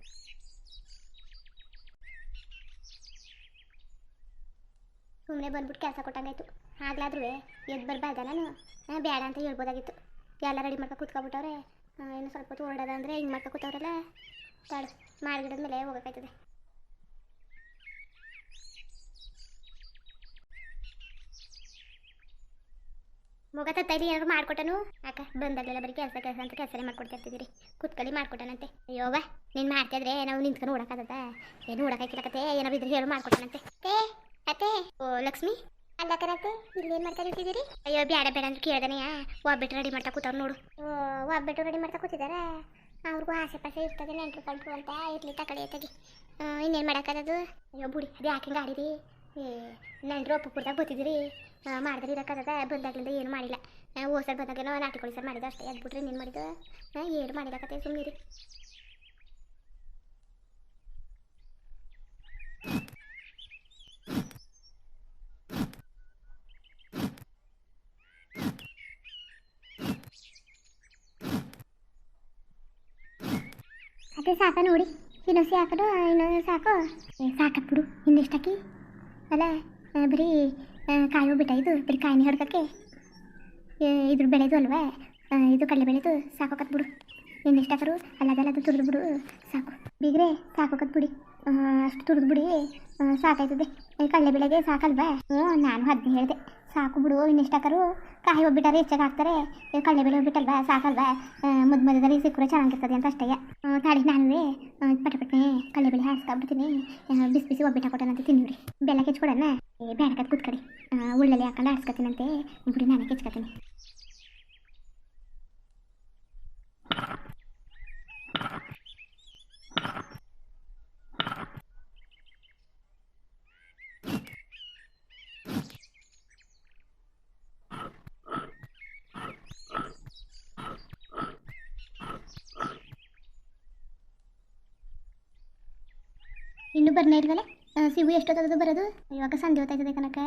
ಸುಮ್ಮನೆ ಬಂದ್ಬಿಟ್ಟು ಕೆಲಸ ಕೊಟ್ಟಂಗಾಯ್ತು ಆಗ್ಲಾದ್ರೂ ಎದ್ದು ಬರಬಾರ್ದ ನಾನು ಬೇಡ ಅಂತ ಹೇಳ್ಬೋದಾಗಿತ್ತು ಎಲ್ಲ ರೆಡಿ ಮಾಡ್ಕೊ ಕೂತ್ಕೊಬಿಟ್ಟವ್ರೆ ಇನ್ನು ಸ್ವಲ್ಪ ಹೊತ್ತು ಹೊರಡೋದ ಅಂದರೆ ಹಿಂಗೆ ಮಾಡ್ಕೊ ಕೂತವ್ರಲ್ಲ ತಾಳು ಮಾಡಿಗಿಡದ ಮೇಲೆ ಹೋಗೋಕ್ಕಾಯ್ತದೆ ಮಗ ತೈಲಿ ಏನಾದ್ರು ಮಾಡ್ಕೊಟ್ಟನು? ಅಕ್ಕ ಬಂದಾಗಲೆಲ್ಲ ಬರೀ ಕೆಲಸ ಕೆಲಸ ಅಂತ ಕೆಲಸನೇ ಮಾಡ್ಕೊಡ್ತಾ ಇರ್ತಿದ್ದೀರಿ ಕುತ್ಕಳಿ ಮಾಡ್ಕೊಟ್ಟನಂತೆ ಅಯ್ಯೋವ ನೀನು ಮಾಡ್ತಿದ್ರೆ ನಾವು ನಿಂತ್ಕೊಂಡು ನೋಡಕ್ಕಾಗದ ಏನು ನೋಡಕ್ಕಾಗಿಲ್ಲಕತ್ತೆ ಏನಾದ್ರು ಇದ್ರೆ ಹೇಳು ಮಾಡ್ಕೊಟ್ಟನಂತೆ. ಏ ಅತ್ತೆ. ಓ ಲಕ್ಷ್ಮಿ? ಅಲ್ಲ ಇಲ್ಲಿ ಏನು ಮಾಡ್ತಾ ಇರ್ತಿದ್ದೀರಿ ಅಯ್ಯೋ ಬೇಡ ಬೇಡ ಅಂತ ಕೇಳ್ದನೆಯ ಒಬ್ಬಿಟ್ಟು ರೆಡಿ ಮಾಡ್ತಾ ಕೂತವ್ರು ನೋಡು. ಓ ಒಬ್ಬಿಟ್ಟು ರೆಡಿ ಮಾಡ್ತಾ ಕೂತಿದಾರೆ ಅವ್ರಿಗೂ ಆಸೆ ಪಾಸೆ ಇರ್ತದೆ ನೆಂಟ್ರು ಕಂಟ್ರು ಅಂತ. ಇರ್ಲಿ ತಕಳಿ ಅತ್ತಗೆ. ಇನ್ನೇನು ಮಾಡೋಕ್ಕದು ಅಯ್ಯೋ ಬುಡಿ ಅದು ಯಾಕೆ ಹಿಂಗೆ ಏ ನೆಂಟ್ರು ಒಪ್ಪುರ್ದಾಗ ಬರ್ತಿದ್ದೀರಿ ಮಾಡಿದ್ರೆ ಇರೋಕ್ಕದ ಬಂದಾಗ್ಲಿಂದ ಏನು ಮಾಡಿಲ್ಲ. ಓಸರ್ ಬಂದಾಗೇನೋ ನಾಟಿಕೋಳಿ ಸರ್ ಮಾಡಿದ ಅಷ್ಟೇ ಎದ್ಬಿಟ್ರೆ ನೀನು ಮಾಡಿದ್ದು ಏನು ಮಾಡಿಲ್ಲ ಕತೆ ರೀ ಅದೇ ಸಾಕ ನೋಡಿ. ಇನ್ನೊಂದು ಹಾಕೋದು ಇನ್ನೊಂದು ಸಾಕು ಸಾಕಪ್ಪಿಡು ಇನ್ನೆಷ್ಟಾಕಿ? ಅಲ್ಲ ಬರೀ ಕಾಯಿ ಇದು ಬರೀ ಕಾಯಿನ ಏ, ಇದ್ರ ಬೆಳೆದು ಅಲ್ವಾ? ಇದು ಕಡಲೆ ಬೆಳೆದು ಸಾಕೋಕತ್ ಬಿಡು ಇನ್ನೆಷ್ಟಾಕರು ಅಲ್ಲದಲ್ಲ ಅದು ತುರಿದು ಬಿಡು ಸಾಕು. ಬೀಗ್ರೆ ಸಾಕೋಕತ್ ಬಿಡಿ ಅಷ್ಟು ತುರುದು ಬಿಡಿ. ಆ, ಸಾಕಾಯ್ತದೆ. ಕಳ್ಳೆ ಬೆಳೆಗೆ ಸಾಕಲ್ವಾ? ಹ್ಞೂ ನಾನು ಹದಿನ ಹೇಳಿದೆ. ಸಾಕು ಬಿಡು ಇನ್ನೆಷ್ಟಾಕರು ಕಾಯಿ ಒಬ್ಬಿಟ್ಟಾರೆ ಹೆಚ್ಚಾಗಿ ಹಾಕ್ತಾರೆ. ಕಡಲೆ ಬೆಳೆ ಹೋಗ್ಬಿಟ್ಟಲ್ವಾ ಸಾಕಲ್ವಾ? ಮುದ್ದು ಮಧ್ಯದಲ್ಲಿ ಸಿಕ್ಕರೆ ಚೆನ್ನಾಗಿರ್ತದೆ ಅಂತ ಅಷ್ಟೇ ತಾಳಿ ನಾನುವೇ. ಪಟ ಪಟ್ಟೆ ಕಡಲೆ ಬೆಳೆ ಹಾಕ್ಸ್ಕೊಬಿಡ್ತೀನಿ ಬಿಸಿ ಬಿಸಿ ಒಬ್ಬಿಟ್ಟು ಹಾಕೊಟ್ಟನಂತೆ ತಿನ್ನಿರಿ ಬೆಲ್ಲ ಕೆಚ್ಕೊಡೋಣ ಏ ಬೇಡಕತ್ ಕೂತ್ಕಡಿ. ಉಳ್ಳಲ್ಲಿ ಹಾಕೊಂಡು ಆಡ್ಸ್ಕೊತೀನಂತೆ ಬಿಡಿ ನಾನೇ ಕೆಚ್ಕೊತೀನಿ ಇನ್ನೂ ಬರ್ನೇ ಇಲ್ವಲ್ಲ ಸಿಗು ಎಷ್ಟೊತ್ತದ ಬರೋದು? ಇವಾಗ ಸಂಜೆ ಹೊತ್ತಾಯ್ತದೆ ಕನಕ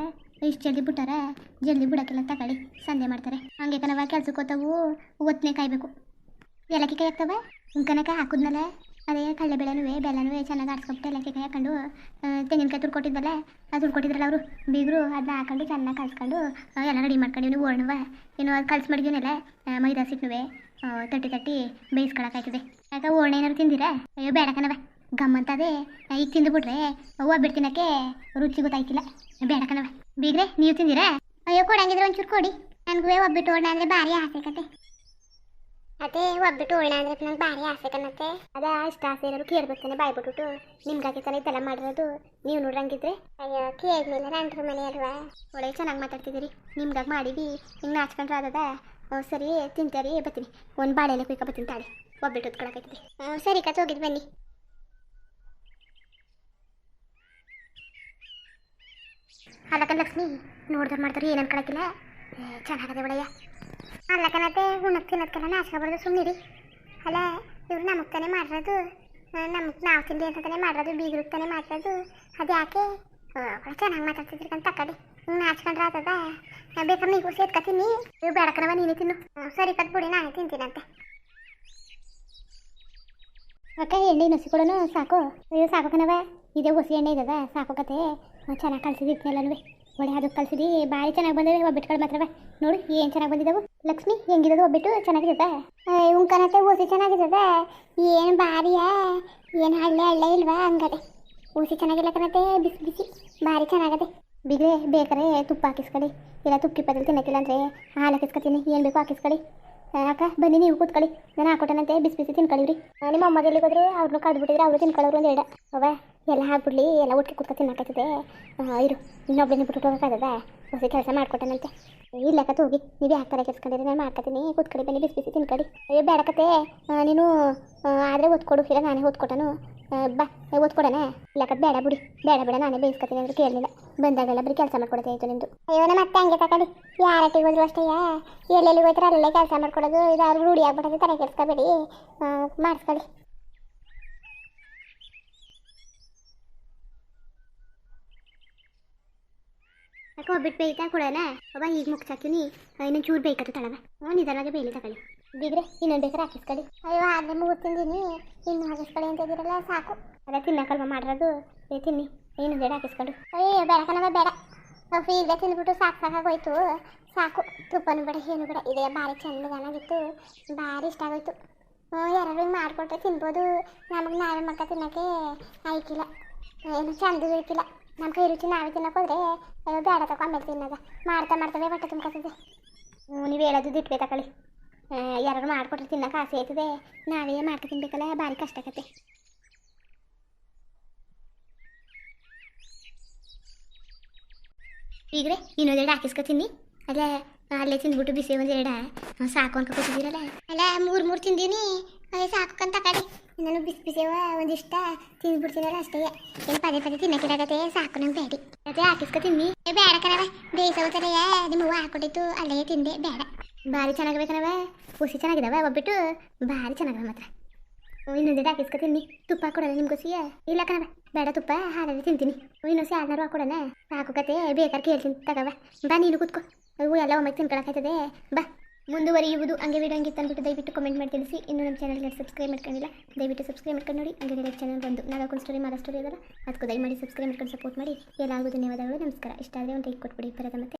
ಇಷ್ಟು ಜಲ್ದಿ ಬಿಟ್ಟಾರ? ಜಲ್ದಿ ಬಿಡಕ್ಕೆಲ್ಲ, ತಗೊಳ್ಳಿ. ಸಂಜೆ ಮಾಡ್ತಾರೆ. ಹಂಗೆ ಕನವ ಕೆಲ್ಸಕ್ಕೆ ಹೋಗ್ತಾವು. ಒತ್ತನೇ ಕಾಯ್ಬೇಕು. ಏಲಕ್ಕಿ ಕಾಯಿ ಹಾಕ್ತವ? ಕನಕ ಹಾಕಿದ್ಮೇಲೆ ಅದೇ ಕಡಲೆಬೇಳೆನೂ ಬೆಲ್ಲನೂ ಚೆನ್ನಾಗಿ ಆಡ್ಸ್ಕೊಬಿಟ್ಟು ಎಲ್ಲ ಹಾಕೊಂಡು ತೆಂಗಿನಕಾಯಿ ತುರ್ದು ಕೊಟ್ಟಿದ್ದಲ್ಲ ಅದು ತುರ್ದು ಕೊಟ್ಟಿದ್ರಲ್ಲ ಅವರು, ಬೀಗರು ಅದನ್ನ ಹಾಕೊಂಡು ಚೆನ್ನಾಗಿ ಕಲ್ಸ್ಕೊಂಡು ಎಲ್ಲ ರೆಡಿ ಮಾಡ್ಕೊಂಡಿವಿ ಓಣವ ಏನು ಅದು ಕಲ್ಸಿ ಮಡಗಿನಲ್ಲ ಮೈದಾ ಸಿಟ್ನುವೆ ತಟ್ಟಿ ತಟ್ಟಿ ಬೇಯಿಸ್ಕೊಳಕಾಯ್ತದೆ ಯಾಕ ಓಣ ಏನಾದ್ರು ತಿಂದಿರಾ? ಅಯ್ಯೋ, ಬೇಡ ಕಣವ ಗಮ್ಮಂತದೆ ಈಗ ತಿಂದುಬಿಟ್ರೆ, ಹೂವು ಬಿಡ್ತಿನಕ್ಕೆ ರುಚಿ ಗೊತ್ತಾಯ್ತಿಲ್ಲ. ಬೇಡ ಬೀಗ್ರೆ, ನೀವು ತಿಂದಿರಾ? ಅಯ್ಯೋ, ಕೊಡಂಗಿದ್ರೆ ಒಂಚೂರು ಕೊಡಿ. ನನಗೂ ಒಬ್ಬಿಟ್ಟು ಓಣ ಅಂದ್ರೆ ಭಾರಿ ಆಸೆ ಕತೆ ಅದೇ ಒಬ್ಬ ಓಣ ಅಂದ್ರೆ ನಂಗೆ ಭಾರಿ ಆಸೆ ಕಣತ್ತೆ. ಅದ ಅಷ್ಟು ಆಸೆ ಏನಾದ್ರು ಕೇಳ್ಬೇಕಾನೆ ಬಾಯ್ ನಿಮ್ಗಾಗೆ ತಾನೇ ಇದೆಲ್ಲ ಮಾಡಿರೋದು ನೀವು ನೋಡ್ರಂಗಿದ್ರೆ. ಅಯ್ಯೋ ಕೇಳಿಲ್ಲ ನಂಟ್ರ ಮನೆ ಅಲ್ವಾ? ಒಳ್ಳೆ ಚೆನ್ನಾಗಿ ಮಾತಾಡ್ತಿದ್ದೀರಿ. ನಿಮ್ಗಾಗಿ ಮಾಡಿವಿ ಹಿಂಗೆ ನಾಚ್ಕೊಂಡ್ರೆ ಅದದ ಓ, ಸರಿ, ತಿಂತಾರಿ, ಬರ್ತೀನಿ. ಒಂದು ಬಾಳೆಲೆ ಕುಯ್ಕ ಬರ್ತೀನಿ ತಾಳಿ. ಒಬ್ಬಿಟ್ಟು ಹೊತ್ಕೊಳಕೈತಿ ಹ್ಞೂ ಸರಿ ಕತ್ ಹೋಗಿದ್ದು ಬನ್ನಿ. ಅಲ್ಲಕ್ಕ ಲಕ್ಷ್ಮಿ ನೋಡ್ದಾರ ಮಾಡ್ತಾರೆ ಏನು ಅನ್ಕೊಳಕಿಲ್ಲ? ಚೆನ್ನಾಗದೆ ಒಡೆಯ ಅಲ್ಲಕ್ಕನತ್ತೆ ಉಣ್ಣಕ್ಕೆ ತಿನ್ನೋದಕ್ಕೆಲ್ಲ ನಾಚ್ಕೊಬಾರ್ದು ಸುಮ್ಮನಿರಿ ಅಲ್ಲ, ಇವ್ರು ನಮಗೆ ತಾನೇ ಮಾಡಿರೋದು. ನಮಗೆ ನಾವು ತಿಂಡಿ ಅಂತಾನೆ ತಾನೇ ಮಾಡಿರೋದು ಬೀಗ್ರಿಗೆ ತಾನೇ ಮಾಡಿರೋದು. ಅದು ಯಾಕೆ? ಚೆನ್ನಾಗಿ ಮಾತಾಡ್ತಿದ್ರಿ ಅಂತ ಕಡೆ ಹಿಂಗೆ ನಾಚ್ಕೊಂಡ್ರೆ ಆತದ. ಬೇಕಾದ್ರೆ ನೀವು ಸೇತ್ಕೊತೀನಿ ನೀವು ಬೇಡಕನವ ನೀನೇ ತಿನ್ನು. ಸರಿ, ಕಟ್ಬಿಡಿ, ನಾನೇ ತಿಂತೀನಂತೆ. ಅಕ್ಕ ಎಣ್ಣೆ ನಸಿ ಕೊಡೋಣ ಸಾಕು. ಅಯ್ಯೋ, ಸಾಕು ಇದೇ ಹೊಸಿ ಎಣ್ಣೆ ಇದ್ದದ ಸಾಕು ಕತೆ ಚೆನ್ನಾಗಿ ಕಲ್ಸಿದಿರ್ತೀನಲ್ಲವೇ ಒಳ್ಳೆ ಅದು ಕಲ್ಸಿದಿ ಭಾರಿ ಚೆನ್ನಾಗಿ ಬಂದವೆ ಒಬ್ಬಿಟ್ಟುಗಳು ಮಾತ್ರವೇ. ನೋಡು, ಏನು ಚೆನ್ನಾಗಿ ಬಂದಿದ್ದಾವೆ ಲಕ್ಷ್ಮಿ ಹೆಂಗಿರೋದು ಒಬ್ಬಿಟ್ಟು, ಚೆನ್ನಾಗಿದ್ದದ? ಉಂಕನತೆ ಊಸಿ ಚೆನ್ನಾಗಿರ್ತದೆ ಏನು ಭಾರಿಯ ಏನು ಹಳ್ಳೆ ಹಳ್ಳೆ ಇಲ್ವಾ ಹಂಗದೆ ಊಸಿ ಚೆನ್ನಾಗಿಲ್ಲ ಕಣತೆ ಬಿಸಿ ಬಿಸಿ, ಭಾರಿ ಚೆನ್ನಾಗದೆ. ಬಿಗ್ರೆ, ಬೇಕಾರೆ, ತುಪ್ಪ ಹಾಕಿಸ್ಕೊಳ್ಳಿ ಇಲ್ಲ, ತುಪ್ಪಿ ಪದಲ್ಲಿ ತಿನ್ನಕ್ಕಿಲ್ಲ ಅಂದರೆ ಹಾಲು ಹಾಕಿಸ್ಕೊತೀನಿ, ಏನು ಬೇಕು ಹಾಕಿಸ್ಕೊಳ್ಳಿ ಅಕ್ಕ ಬನ್ನಿ ನೀವು ಕೂತ್ಕೊಳ್ಳಿ. ನಾನು ಹಾಕೊಟ್ಟನಂತೆ, ಬಿಸಿ ಬಿಸಿ ತಿನ್ಕೊಳ್ಳಿವ್ರಿ. ನಿಮ್ಮ ಅಮ್ಮ ಎಲ್ಲಿಗೆ ಹೋದ್ರೆ? ಅವ್ರನ್ನೂ ಕಡ್ದು ಬಿಟ್ಟಿದ್ರೆ ಅವರು ತಿನ್ಕೊಳ್ಳೋರು ಒಂದು ಎರಡ. ಅವ ಎಲ್ಲ ಹಾಕ್ಬಿಡ್ಲಿ, ಎಲ್ಲ ಒಟ್ಟಿಗೆ ಕೂತ್ಕೊ ತಿನ್ನಕತ್ತಿದೆ ಇರು ಇನ್ನೊಬ್ಬಳನ್ನ ಬಿಟ್ಟು ಹೋಗೋಕ್ಕಾಗದ ಹೊಸ ಕೆಲಸ ಮಾಡ್ಕೊಟ್ಟನಂತೆ. ಇಲ್ಲ ಹೋಗಿ ನೀವೇ ತಲೆ ಕೆಲ್ಸ್ಕೊಂಡಿರಿ ನಾನು ಮಾಡ್ಕೊತೀನಿ. ಕೂತ್ಕೊಳ್ಳಿ, ಬನ್ನಿ, ಬಿಸಿ ಬಿಸಿ ತಿನ್ಕಡಿ ಅಯ್ಯೋ ಬೇಡಕತೆ ನೀನು ಆದರೆ ಓದ್ಕೊಡು. ಇಲ್ಲ, ನಾನೇ ಓದ್ಕೊಟ್ಟನು. ಬಾ ಓದ್ಕೊಡೋಣ ಇಲ್ಲಕತ್ ಬೇಡ ಬಿಡಿ. ಬೇಡ ಬೇಡ, ನಾನೇ ಬೇಯಿಸ್ಕೊತೀನಿ ಅಂದ್ರೆ ಕೇಳಲಿಲ್ಲ. ಬಂದಾಗೆಲ್ಲ ಬರೀ ಕೆಲಸ ಮಾಡ್ಕೊಡತ್ತೆ ಆಯಿತು ನಿಂದು. ಅಯ್ಯೋ ನಮ್ಮ ಅತ್ತೆ ಹಂಗೆ ತಕಡಿ ಯಾರಟ್ಟಿಗೆ ಹೋದ್ರು ಅಷ್ಟೇ ಎಲ್ಲೆಲ್ಲಿ ಹೋಯ್ತಾರೆ ಅಲ್ಲೇ ಕೆಲಸ ಮಾಡ್ಕೊಡೋದು. ಇದು ಅವ್ರಿಗೆ ರೂಢಿ ಆಗ್ಬಿಟ್ಟದೆ ತಲೆ ಕೆಲ್ಸ್ಕೊಬೇಡಿ ಮಾಡಿಸ್ಕೊಳ್ಳಿ. ಯಾಕೆ ಒಬ್ಬಿಟ್ಟು ಬೇಯ್ತಾ ಕೊಡೋಣ ಅವ ಈಗ ಮುಗ್ಸಾಕಿನಿ ಇನ್ನೊಂದು ಚೂರು ಬೇಕಾದ್ರೆ ತಳವ ಹ್ಞೂ ನಿಧಾನಾಗೆ ಬೇಯಲಿ ತಗೊಳ್ಳಿ. ಬಿಗ್ರೆ ಇನ್ನೊಂದು ಬೇಕಾದ್ರೆ ಹಾಕಿಸ್ಕೊಳ್ಳಿ. ಅಯ್ಯೋ ಆಗಲೇ ತಿಂದಿನಿ. ಇನ್ನು ಹಾಕಿಸ್ಕೊಳ್ಳಿ ಅಂತ ಇದ್ದೀರಲ್ಲ, ಸಾಕು. ಅದೇ ತಿನ್ನಕಲ್ವ ಮಾಡಿರೋದು? ಏ, ತಿನ್ನಿ. ಇನ್ನೊಂದು ಬೇಡ ಹಾಕಿಸ್ಕೊಂಡು ಅಯ್ಯೋ, ಬೇಡ ಕಣವ ಬೇಡ. ಈಗ ತಿಂದ್ಬಿಟ್ಟು ಸಾಕು, ಸಾಕಾಗೋಯ್ತು. ಸಾಕು. ತುಪ್ಪನು ಬೇಡ ಏನು ಬೇಡ. ಇದೇ ಭಾರಿ ಚೆನ್ನಾಗಿತ್ತು ಭಾರಿ ಇಷ್ಟ ಆಗೋಯ್ತು. ಹ್ಞೂ ಯಾರು ಮಾಡಿಕೊಟ್ರೆ ತಿನ್ಬೋದು. ನಮಗೆ ನಾವೇ ಮಾಡ್ಕೊ ತಿನ್ನೋಕ್ಕೆ ಆಯ್ಕಿಲ್ಲ. ಏನು, ಚೆಂದ ಬೇಕಿಲ್ಲ ನಮ್ಮ ಕೈ ರುಚಿ ನಾವೇ ಅಯ್ಯೋ ಬೇಡ ತಗೋ ಆಮೇಲೆ ತಿನ್ನೋದ. ಮಾಡ್ತಾ ಮಾಡ್ತವೆ ಹೊಟ್ಟೆ ತುಂಬ್ಕೊತದೆ. ನೀವು ಹೇಳೋದು ದಿಟ್ವೆ ತಗೊಳ್ಳಿ. ಯಾರು ಮಾಡಿಕೊಟ್ರೆ ತಿನ್ನಕ್ಕೆ ಆಸೆ ಆಯ್ತದೆ. ನಾವೇ ಮಾಡ್ಕೊ ತಿನ್ಬೇಕಲ್ಲ, ಭಾರಿ ಕಷ್ಟ ಆಕತ್ತೆ ಈಗ್ರೆ ಇನ್ನೊಂದೆರಡು ತಿನ್ನಿ. ಅದೇ, ಅಲ್ಲೇ ತಿಂದ್ಬಿಟ್ಟು ಬಿಸಿ ಒಂದೆರಡ ಸಾಕು ಅನ್ಕೊತಿದ್ದೀರಲ್ಲ ಅಲ್ಲ, ಮೂರು ಮೂರು ತಿಂದೀನಿ. ಸಾಕು ಅಂತ ಕಡೆ ನಾನು ಬಿಸಿ ಬಿಸಿವ ಒಂದಿಷ್ಟ ತಿಂದ್ಬಿಡ್ತೀನಲ್ಲ ಅಷ್ಟೇ. ಏನು ಪದೇ ಪದೇ ತಿನ್ನಕ್ಕಿರಾಗತ್ತೆ, ಸಾಕು ನಂಗೆ ಬೇಡಿ. ಅದೇ ಹಾಕಿಸ್ಕೊ ಏ, ಬೇಡ ಕಣವ ಬೇಯಿಸೋತಲೆಯ ನಿಮ್ಮ ಹೂವು ಹಾಕೊಟ್ಟಿತ್ತು ಅಲ್ಲೇ ತಿಂದೆ, ಬೇಡ. ಭಾರಿ ಚೆನ್ನಾಗಿರ್ಬೇಕನವ ಹುಸಿ ಚೆನ್ನಾಗಿದಾವ ಒಬ್ಬಿಟ್ಟು ಭಾರಿ ಚೆನ್ನಾಗವ ಮಾತ್ರ. ಇನ್ನೊಂದಿಟ್ಟು ಹಾಕಿಸ್ಕೊ ತಿನ್ನಿ. ತುಪ್ಪ ಕೊಡೋಣ ನಿಮ್ಗೋಸಿಯ ಇಲ್ಲ ಕಣವ ಬೇಡ ತುಪ್ಪ ಹಾಲಲ್ಲಿ ತಿಂತೀನಿ. ಇನ್ನೊಸಿ ಹಾಲ್ನಾರು ಹಾಕೊಡೋಣ ಸಾಕು ಕತೆ, ಬೇಕಾದ್ರೆ ಕೇಳ್ತೀನಿ ತಗವ ಬಾ ನೀನು ಕೂತ್ಕೋ. ಅವು ಎಲ್ಲ ಒಮ್ಮೆ ತಿನ್ಕೊಳಕಾಯ್ತದೆ ಬಾ. ಮುಂದುವರಿಯುವುದು ಹಂಗೆ ವಿಡಿಯೋ ಹಂಗೆ ತಂದ್ಬಿಟ್ಟು ದಯವಿಟ್ಟು ಕಮೆಂಟ್ ಮಾಡಿ ತಿಳಿಸಿ. ಇನ್ನು ನಮ್ಮ ಚಾನಲ್ಗೆ ಸಬ್ಸ್ಕ್ರೈಬ್ ಮಾಡ್ಕೊಂಡಿಲ್ಲ, ದಯವಿಟ್ಟು ಸಬ್ಸ್ಕ್ರೈಬ್ ಮಾಡ್ಕೊಂಡು ನೋಡಿ. ಹಂಗೆ ಡೈರೆಕ್ಟ್ ಚಾನಲ್ ಬಂದು ನಾಲ್ಕು ಸ್ಟೋರಿ ಮಾಡೋ ಸ್ಟೋರಿ ಅದರ ಅದಕ್ಕೂ ದಯಮಾಡಿ ಸಬ್ಸ್ಕ್ರೈಬ್ ಮಾಡ್ಕೊಂಡು ಸಪೋರ್ಟ್ ಮಾಡಿ. ಎಲ್ಲರಿಗೂ ಧನ್ಯವಾದಗಳು, ನಮಸ್ಕಾರ. ಇಷ್ಟ ಆದರೆ ಒಂದು ಲೈಕ್ ಕೊಟ್ಬಿಡಿ. ಬರೋದ ಮತ್ತೆ.